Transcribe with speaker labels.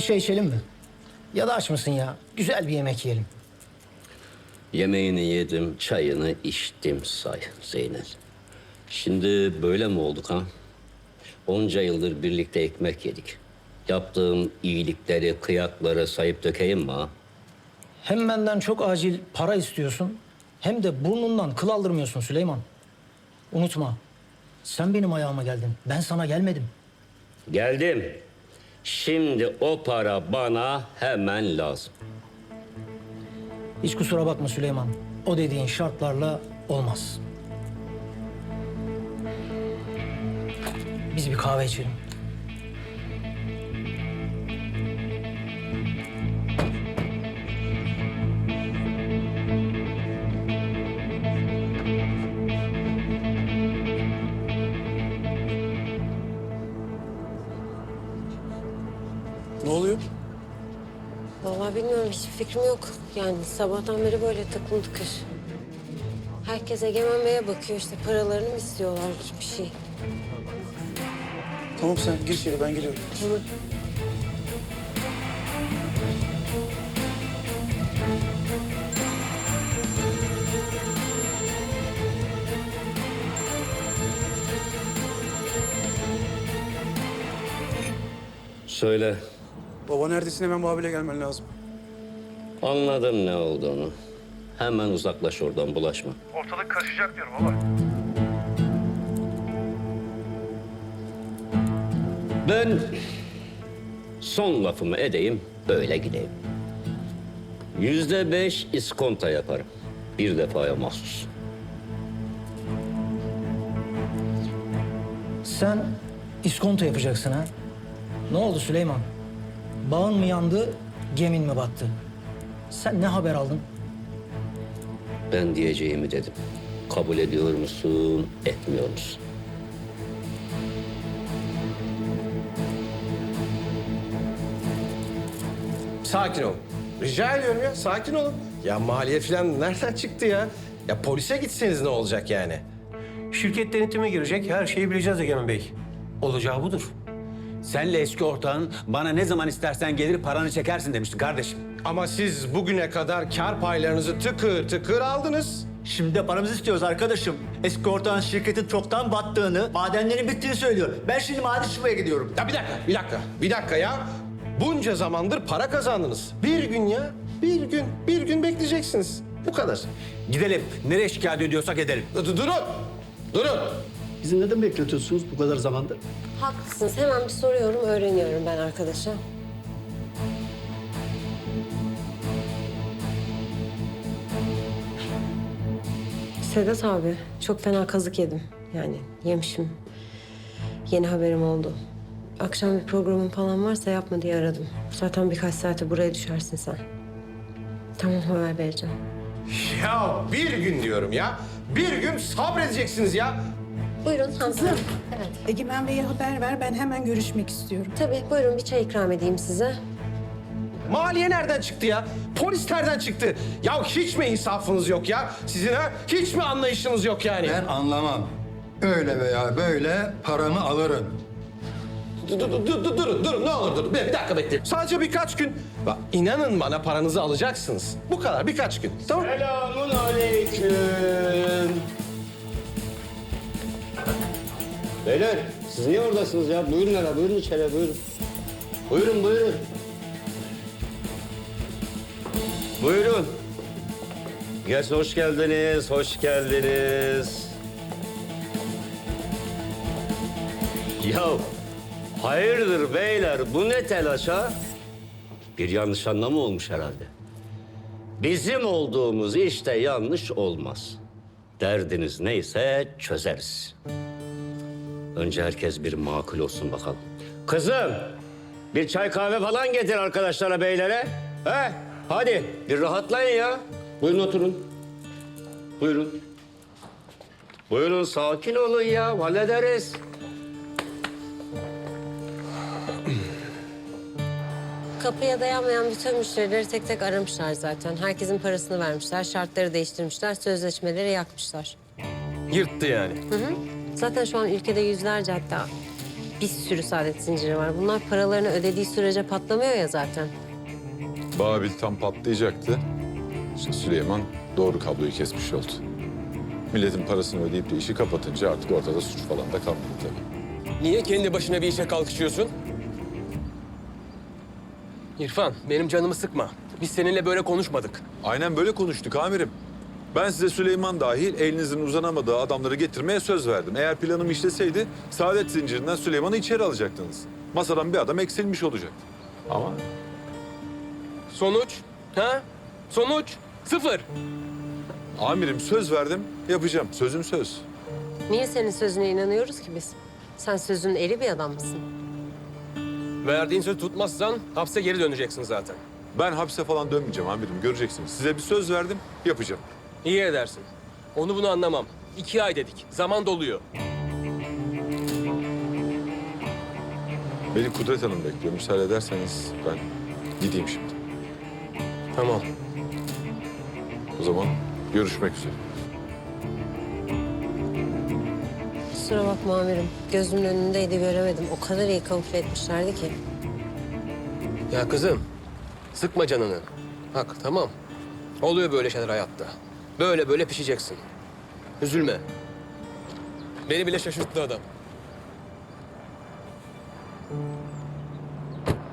Speaker 1: Bir şey içelim mi? Ya da aç mısın ya? Güzel bir yemek yiyelim.
Speaker 2: Yemeğini yedim, çayını içtim say Zeynep. Şimdi böyle mi olduk ha? Onca yıldır birlikte ekmek yedik. Yaptığım iyilikleri, kıyakları sayıp dökeyim mi ha?
Speaker 1: Hem benden çok acil para istiyorsun hem de burnundan kıl aldırmıyorsun Süleyman. Unutma. Sen benim ayağıma geldin. Ben sana gelmedim.
Speaker 2: Geldim. Şimdi o para bana hemen lazım.
Speaker 1: Hiç kusura bakma Süleyman. O dediğin şartlarla olmaz. Biz bir kahve içelim.
Speaker 3: Ne oluyor?
Speaker 4: Vallahi bilmiyorum hiçbir fikrim yok. Yani sabahtan beri böyle tıklım tıkış. Herkes Egemen Bey'e bakıyor işte paralarını mı istiyorlar bir şey.
Speaker 3: Tamam sen gir içeri ben geliyorum.
Speaker 4: Tamam.
Speaker 2: Söyle,
Speaker 3: Baba neredesin hemen Babil'e gelmen lazım.
Speaker 2: anladım ne olduğunu. Hemen uzaklaş oradan, bulaşma.
Speaker 5: Ortalık karışacak diyorum baba.
Speaker 2: Ben son lafımı edeyim, öyle gideyim. Yüzde beş iskonta yaparım. Bir defaya mahsus.
Speaker 1: Sen iskonto yapacaksın ha? Ne oldu Süleyman? Bağın mı yandı, gemin mi battı? Sen ne haber aldın?
Speaker 2: Ben diyeceğimi dedim. Kabul ediyor musun, etmiyor musun?
Speaker 6: Sakin ol. Rica ediyorum ya, sakin olun. Ya maliye falan nereden çıktı ya? Ya polise gitseniz ne olacak yani?
Speaker 7: Şirket denetime girecek, her şeyi bileceğiz Egemen Bey. Olacağı budur.
Speaker 8: Senle eski ortağın bana ne zaman istersen gelir paranı çekersin demişti kardeşim.
Speaker 6: Ama siz bugüne kadar kar paylarınızı tıkır tıkır aldınız.
Speaker 8: Şimdi de paramızı istiyoruz arkadaşım. Eski ortağın şirketin çoktan battığını, madenlerin bittiğini söylüyor. Ben şimdi maden çıkmaya gidiyorum.
Speaker 6: Ya bir dakika, bir dakika, bir dakika ya. Bunca zamandır para kazandınız. Bir gün ya, bir gün, bir gün bekleyeceksiniz. Bu kadar.
Speaker 8: Gidelim. Nereye şikayet ediyorsak edelim.
Speaker 6: Dur- Durun, durun.
Speaker 9: Bizi neden bekletiyorsunuz bu kadar zamandır?
Speaker 4: Haklısınız hemen bir soruyorum öğreniyorum ben arkadaşa. Sedat abi çok fena kazık yedim. Yani yemişim. Yeni haberim oldu. Akşam bir programın falan varsa yapma diye aradım. Zaten birkaç saate buraya düşersin sen. Tamam haber vereceğim.
Speaker 6: Ya bir gün diyorum ya. Bir gün sabredeceksiniz ya.
Speaker 4: Buyurun hanımefendi.
Speaker 10: Egemen Bey'e haber ver, ben hemen görüşmek istiyorum.
Speaker 4: Tabii buyurun bir çay ikram edeyim size.
Speaker 6: Maliye nereden çıktı ya? Polis nereden çıktı? Ya hiç mi insafınız yok ya? Sizin ha? Hiç mi anlayışınız yok yani?
Speaker 9: Ben anlamam. Öyle veya böyle paramı alırım.
Speaker 6: Dur, dur, dur, dur, durun, durun, ne olur durun. Bir, bir dakika bekleyin. Sadece birkaç gün. Bak, inanın bana paranızı alacaksınız. Bu kadar, birkaç gün. Tamam
Speaker 2: Selamun aleyküm. Beyler, siz niye oradasınız ya? Buyurun hele, buyurun içeri, buyurun. Buyurun, buyurun. Buyurun. Geç, hoş geldiniz, hoş geldiniz. Ya, hayırdır beyler, bu ne telaşa? Bir yanlış anlama olmuş herhalde. Bizim olduğumuz işte yanlış olmaz. Derdiniz neyse çözeriz. Önce herkes bir makul olsun bakalım. Kızım, bir çay kahve falan getir arkadaşlara, beylere. He? Hadi, bir rahatlayın ya. Buyurun oturun. Buyurun. Buyurun, sakin olun ya, hallederiz.
Speaker 4: Kapıya dayanmayan bütün müşterileri tek tek aramışlar zaten. Herkesin parasını vermişler, şartları değiştirmişler, sözleşmeleri yakmışlar.
Speaker 6: Yırttı yani.
Speaker 4: Zaten şu an ülkede yüzlerce hatta bir sürü saadet zinciri var. Bunlar paralarını ödediği sürece patlamıyor ya zaten.
Speaker 5: Babil tam patlayacaktı. İşte Süleyman doğru kabloyu kesmiş oldu. Milletin parasını ödeyip de işi kapatınca artık ortada suç falan da kalmadı tabii.
Speaker 11: Niye kendi başına bir işe kalkışıyorsun? İrfan, benim canımı sıkma. Biz seninle böyle konuşmadık.
Speaker 5: Aynen böyle konuştuk amirim. Ben size Süleyman dahil elinizin uzanamadığı adamları getirmeye söz verdim. Eğer planım işleseydi saadet zincirinden Süleyman'ı içeri alacaktınız. Masadan bir adam eksilmiş olacak. Ama
Speaker 11: Sonuç? Ha? Sonuç? Sıfır.
Speaker 5: amirim söz verdim, yapacağım. Sözüm söz.
Speaker 4: Niye senin sözüne inanıyoruz ki biz? Sen sözün eri bir adam mısın?
Speaker 11: Verdiğin sözü tutmazsan hapse geri döneceksin zaten.
Speaker 5: Ben hapse falan dönmeyeceğim amirim, göreceksiniz. Size bir söz verdim, yapacağım.
Speaker 11: İyi edersin. Onu bunu anlamam. İki ay dedik. Zaman doluyor.
Speaker 5: Beni Kudret Hanım bekliyor. Müsaade ederseniz ben gideyim şimdi.
Speaker 11: Tamam.
Speaker 5: O zaman görüşmek üzere.
Speaker 4: Kusura bakma amirim. Gözümün önündeydi göremedim. O kadar iyi kamufle etmişlerdi ki.
Speaker 11: Ya kızım, sıkma canını. Bak tamam. Oluyor böyle şeyler hayatta. Böyle böyle pişeceksin. Üzülme. Beni bile şaşırttı adam.